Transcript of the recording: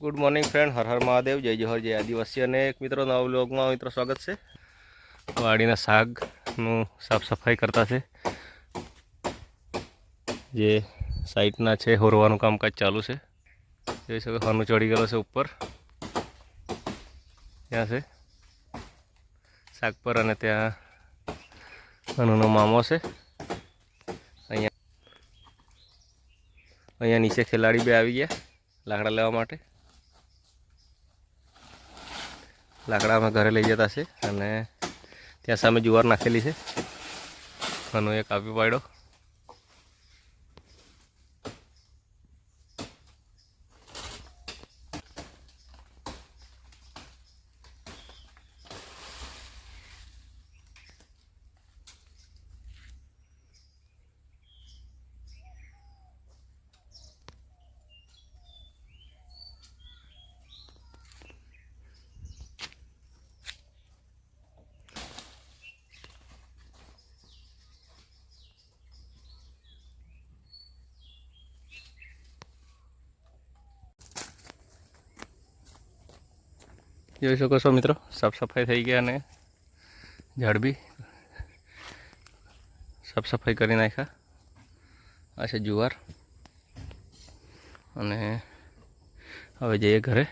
Good morning friend Har Har Mahadev. જય જોહર જય આદિવાસી. અને એક મિત્રો, નવા વ્લોગમાં મિત્રો સ્વાગત છે. વાડીના શાકનું સાફ સફાઈ કરતા છે. જે સાઈડના છે, હોરવાનું કામકાજ ચાલુ છે. જોઈ શકો, હનુ ચડી ગયેલો છે ઉપર. ત્યાં છે. શાક પર અને ત્યાં હનુનો મામો છે. અહીંયા અહીંયા નીચે ખેલાડી બે આવી ગયા, લાકડા લેવા માટે. લાકડા અમે ઘરે લઈ જતા છે અને ત્યાં સામે જુવાર નાખેલી છે. આનો એક આપી પાડ્યો. જોઈ શકો છો મિત્રો, સાફ સફાઈ થઈ ગયા અને ઝાડ બી સાફ સફાઈ કરી નાખ્યા. આ છે જુવાર. અને હવે જઈએ ઘરે.